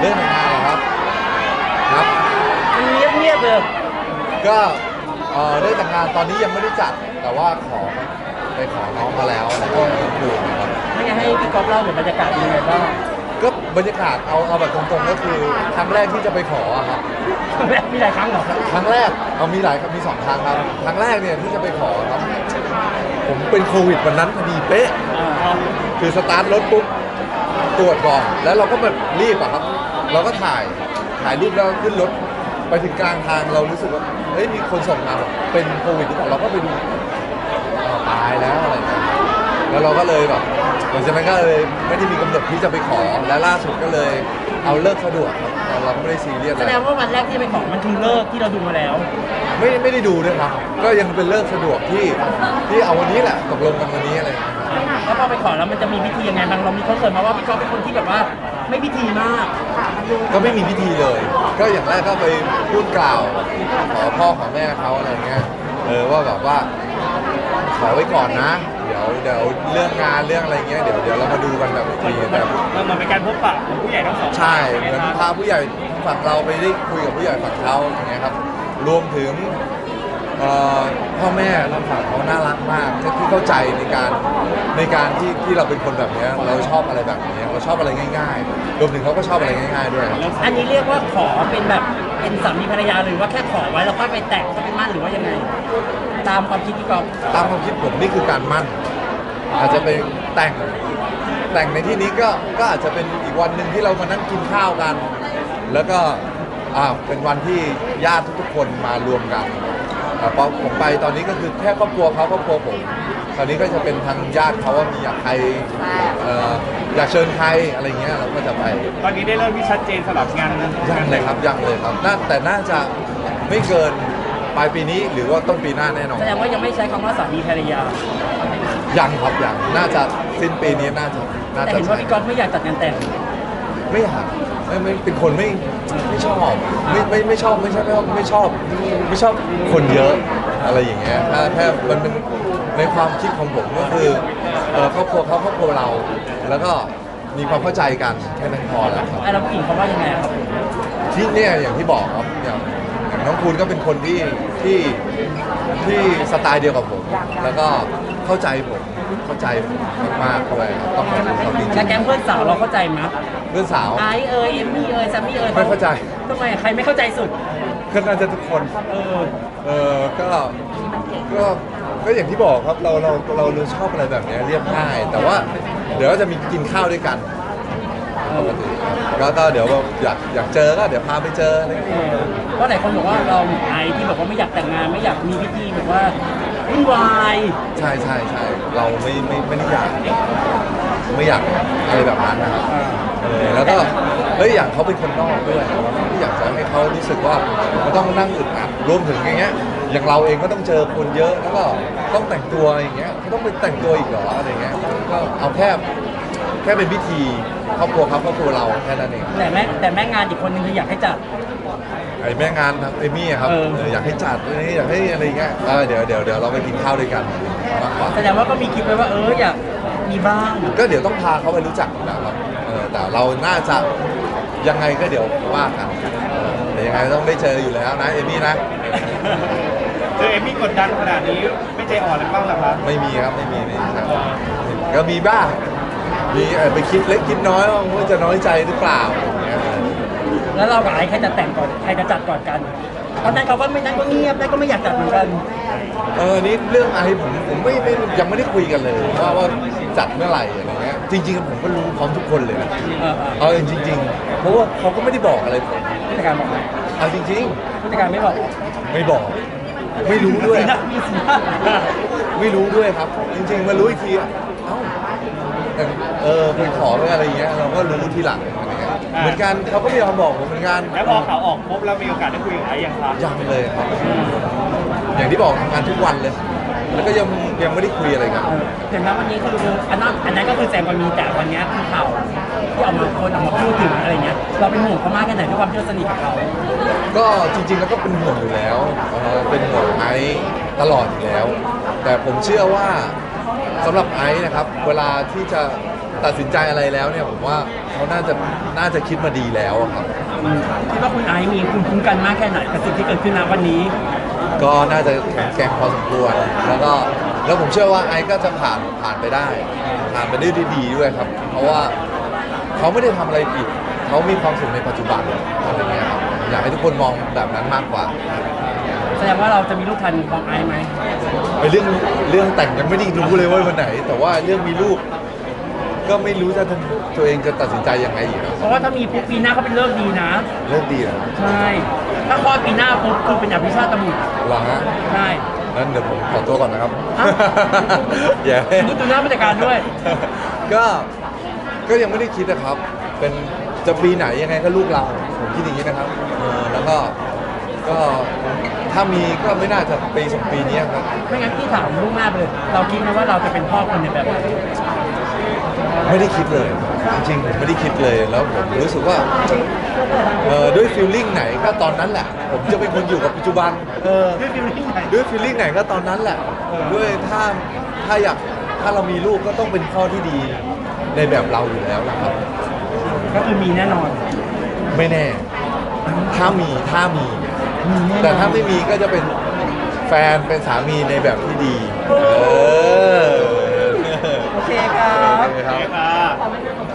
เรื่องงานเหรอครับ ครับ มันเงียบเงียบๆเลยก็เอ่อเรื่องแต่งงานตอนนี้ยังไม่ได้จัด แต่ว่าขอไปขอน้องมาแล้วแล้วก็ดูนะครับ ไม่งั้นให้พี่ก๊อฟเล่าถึงบรรยากาศเป็นยังไงบ้างก็บรรยากาศเอาเอาแบบตรงๆก็คือครั้งแรกที่จะไปขออะครับ แบบมีหลายครั้งเหรอครั้งแรกเอามีหลายมีสองครั้งครับ ครั้งแรกเนี่ยที่จะไปขอครับ ผมเป็นโควิดวันนั้นพอดีเป๊ะ อ่าคือสตาร์ทรถปุ๊บตรวจก่อน แล้วเราก็แบบรีบอะครับ เราก็ถ่ายถ่ายรูปแล้วขึ้นรถไปถึงกลางทางเรารู้สึกว่าเฮ้ยมีคนส่งมาบอกเป็นโควิดหรือเปล่าเราก็ไปดูอ้าวตายแล้วอะไรเงี้ยแล้วเราก็เลยแบบหลังจากนั้นก็เลยไม่ได้มีกำหนดที่จะไปขอและล่าสุดก็เลยเอาเลิกสะดวกครับเราเราก็ไม่ได้ซีเรียสแสอะไร ดงว่าวันแรกที่จะไปขอมันคือเลิกที่เราดูมาแล้ว ไม่ไม่ได้ดูด้วยครับ ก็ยังเป็นเลิกสะดวกที่ที่เอาวันนี้แหละตกลงกันวันนี้อะไรอย่างเงี้ยครับแล้วพอไปขอแล้วมันจะมีพิธียังไงบางเรามีเขาเสริมมาว่าพี่ก๊อฟเป็นคนที่แบบว่า ไม่พิธีมาก ก็ไม่มีพิธีเลย ก็อย่างแรกก็ไปพูดกล่าว ขอพ่อขอแม่เขาอะไรเงี้ย เออว่าแบบว่า ขอไว้ก่อนนะ เดี๋ยวเดี๋ยวเรื่องงานเรื่องอะไรเงี้ยเดี๋ยวเดี๋ยวเรามาดูกันแบบอีกทีแต่มันเหมือนเป็นการพบปะของผู้ใหญ่ทั้งสองใช่เหมือนพาผู้ใหญ่ฝั่งเราไปได้คุยกับผู้ใหญ่ฝั่งเขาอย่างเงี้ยครับ รวมถึงเอ่อพ่อแม่ทางฝั่งเขาน่ารักมากที่เข้าใจในการ ในการที่ที่เราเป็นคนแบบเนี้ยเราชอบอะไรแบบเนี้ยเราชอบอะไรง่ายๆรวมถึงเขาก็ชอบอะไรง่าย ๆ ด้วยครับ อันนี้เรียกว่าขอเป็นแบบเป็นสามีภรรยาหรือว่าแค่ขอไว้แล้วค่อยไปแต่งก็เป็นมั่นหรือว่ายังไง ตามความคิดพี่ก๊อฟตามความคิดผมนี่คือการมั่น อาจจะเป็นแต่งแต่งในที่นี้ก็ก็อาจจะเป็นอีกวันหนึ่งที่เรามานั่งกินข้าวกัน แล้วก็อ่าเป็นวันที่ญาติทุกๆคนมารวมกัน แต่พอผมไปตอนนี้ก็คือแค่ครอบครัวเขาครอบครัวผม ตอนนี้ก็จะเป็นทางญาติเขาว่ามีอยากใครเอ่ออยากเชิญใครอะไรเงี้ยเราก็จะไป ตอนนี้ได้เริ่มที่ชัดเจนสำหรับงานยังเลยครับยังเลยครับน่าแต่น่าจะไม่เกินปลายปีนี้หรือว่าต้นปีหน้าแน่นอนแสดงว่ายังไม่ใช้คำว่าสามีภรรยา ยังครับยังน่าจะสิ้นปีนี้น่าจะน่าแต่จะเห็นว่าพี่ก๊อฟไม่อยากจัดงานแต่ง ไม่อยากไม่ไม่เป็นคนไม่ไม่ชอบไม่ไม่ไม่ชอบไม่ใช่ไม่ชอบไม่ชอบไม่ชอบคนเยอะอะไรอย่างเงี้ยถ้าแค่มันเป็นในความคิดของผมก็คือเอ่อครอบครัวเขาครอบครัวเรา แล้วก็มีความเข้าใจกันแค่นั้นพอแล้วครับไอ้เราผู้หญิงเขาว่ายังไงอะครับที่เนี่ยอย่างที่บอกครับอย่างอย่างน้องคุณก็เป็นคนที่ที่ที่สไตล์เดียวกับผม แล้วก็เข้าใจผม เข้าใจผมมากๆด้วยครับต้องขอบคุณเขาจริงแล้วแก๊งเพื่อนสาวเราเข้าใจไหมยๆเพื่อนสาว ไอซ์เอยเอมมี่เอยแซมมี่เอยไม่เข้าใจ ทำไมใครไม่เข้าใจสุด ก็น่าจะทุกคน เออ เออก็ ก็ ก็อย่างที่บอกครับ เรา เรา เราเราชอบอะไรแบบเนี้ยเรียบง่าย แต่ว่า เดี๋ยวก็จะมีกินข้าวด้วยกันปกติก็ก็เดี๋ยวแบบอยาก อยากเจอก็เดี๋ยวพาไปเจออะไรอย่างเอเงี้ยอเพราะหลายคนบอกว่าเราเหมือนไอซ์ที่บอกว่าไม่อยากแต่งงานไม่อยากมีพิธีแบบว่า วุ่นวายใช่ใช่ใช่เราไม่ไม่ไม่ได้อยาก ไม่อยากอะไรแบบนั้นนะครับเออแล้วก็เฮ้ยอย่างเขาเป็นคนนอกด้วยเราไม่อยากจะให้เขารู้สึกว่ามันต้องนั่งอึดอัดรวมถึงอย่างเงี้ย อย่างเราเองก็ต้องเจอคนเยอะแล้วก็ต้องแต่งตัวอย่างเงี้ยเขาต้องไปแต่งตัวอีกเหรออะไรเงี้ยก็เอาแค่แค่เป็นพิธีครอบครัวเขาครอบครัวเราแค่นั้นเองแต่แม่แต่แม่งานอีกคนนึงคืออยากให้จัด ไอ้แม่งานครับเอมี่อะครับเออ เอออยากให้จัดอะไรอยากให้อะไรเงี้ยเออเดี๋ยวเดี๋ยวเดี๋ยวเราไปกินข้าวด้วยกันมากกว่าแสดงว่าก็มีคิดไว้ว่าเอออยากมีบ้าง ก็เดี๋ยวต้องพาเขาไปรู้จักอยู่แล้วครับเออแต่เราน่าจะยังไงก็เดี๋ยวว่ากันเออแต่ยังไงต้องได้เจออยู่แล้วนะเอมี่นะ เจอเอมมี่กดดันขนาดนี้ไม่ใจอ่อนเลยบ้างเหรอครับ ไม่มีครับไม่มีไม่มีครับก็มีบ้างมีเอ่อไปคิดเล็กคิดน้อยว่าจะน้อยใจหรือเปล่าอย่างเงี้ย แล้วเรากับไอซ์ใครจะแต่งก่อนใครจะจัดก่อนกันตอนนั้นเขาก็ไม่นั่นก็เงียบนั่นก็ไม่อยากจัดเหมือนกัน เออนี่เรื่องอะไรผมผมไม่ไม่ยังไม่ได้คุยกันเลยว่าว่าจัดเมื่อไหร่อะไรเงี้ยจริง ๆ ผมก็รู้พร้อมทุกคนเลยนะเออเออเอาจริง ๆ เพราะว่าเขาก็ไม่ได้บอกอะไรผมผู้จัดการบอกไหมเอาจริง ผู้จัดการไม่บอกๆ ไม่บอก ไม่รู้ด้วยสีหน้ามีสีหน้าไม่รู้ด้วยครับ จริง ๆ มารู้อีกทีอะเอ้าแต่เออไปขอไปอะไรอย่างเงี้ยเราก็รู้ทีหลังอะไร เงี้ยเหมือนกันเขาก็ไม่ยอมบอกผมเหมือนกันแล้วพอข่าวออกปุ๊บแล้วมีโอกาสได้คุยกับไอ้ยังครับยังเลยครับ อย่างที่บอกทำงานทุกวันเลย แล้วก็ยังยังไม่ได้คุยอะไรกันเออเห็นไหมวันนี้คืออันนั้นอันนั้นก็คือแซงวันมีแต่วันเนี้ยคือข่าวที่ออกมาคนออกมาพูดถึงอะไรเงี้ยเราเป็นห่วงเขามากแค่ไหนด้วยความที่เราสนิทกับเขาก็จริงๆแล้วก็เป็นห่วงอยู่แล้วเอ่อเป็นห่วงไอซ์ตลอดอยู่แล้ว แต่ผมเชื่อว่าสำหรับไอซ์นะครับ เวลาที่จะ ตัดสินใจอะไรแล้วเนี่ยผมว่าเขาเขาน่าจะน่าจะคิดมาดีแล้วอะครับอืมคิดว่าคุณไอซ์มีภูมิคุ้มกันมากแค่ไหนกับสิ่งที่เกิดขึ้นณวันนี้ ก็น่าจะแข็งแกร่งพอสมควรแล้วก็แล้วผมเชื่อว่าไอซ์ก็จะผ่านผ่านไปได้ ผ่านไปได้ดีๆด้วยครับ เพราะว่าเขาไม่ได้ทำอะไรผิดเขามีความสุขในปัจจุบันอะไรเงี้ยครับอยากให้ทุกคนมองแบบนั้นมากกว่า แสดงว่าเราจะมีลูกทันของไอซ์ไหมไปเรื่องเรื่องแต่งยังไม่ได้รู้เลยว่าวันไหน แต่ว่าเรื่องมีลูก ก็ไม่รู้จะตัวเองจะตัดสินใจยังไงอีกนะเพราะว่าถ้ามีปุ๊บปีหน้าก็เป็นเลิกดีนะเรื่องดีเหรอใช่ ถ้าคลอดปีหน้าปุ๊บคือเป็นอภิชาติตมุตรหรอฮะใช่ นั้นเดี๋ยวผมขอตัวก่อนนะครับฮะ อย่าให้ ดูดูหน้าผู้จัดการด้วย ก็ก็ยังไม่ได้คิดนะครับ เป็นจะปีไหนยังไงก็ลูกเราผมคิดอย่างนี้นะครับเออแล้วก็ก็ถ้ามีก็ไม่น่าจะปีสองปีนี้ครับ ไม่งั้นพี่ถามลูกหน้าไปเลย เราคิดไหมว่าเราจะเป็นพ่อคนในแบบไหน ไม่ได้คิดเลย จริงๆผมไม่ได้คิดเลยแล้วผมรู้สึกว่าเออด้วยฟีลลิ่งไหนก็ตอนนั้นแหละ ผมจะเป็นคนอยู่กับปัจจุบันเออ ด้วยฟิลลิ่งไหน ด้วยฟีลลิ่งไหนก็ตอนนั้นแหละด้วยถ้าถ้าอยากถ้าเรามีลูกก็ต้องเป็นพ่อที่ดีในแบบเราอยู่แล้วนะครับ ก็คือมีแน่นอน ไม่แน่ ถ้ามีถ้ามี มีน่นอน แต่ถ้าไม่มีก็จะเป็นแฟนเป็นสามีในแบบที่ดี เออโอ เคครับโอเคครับเอฟอะ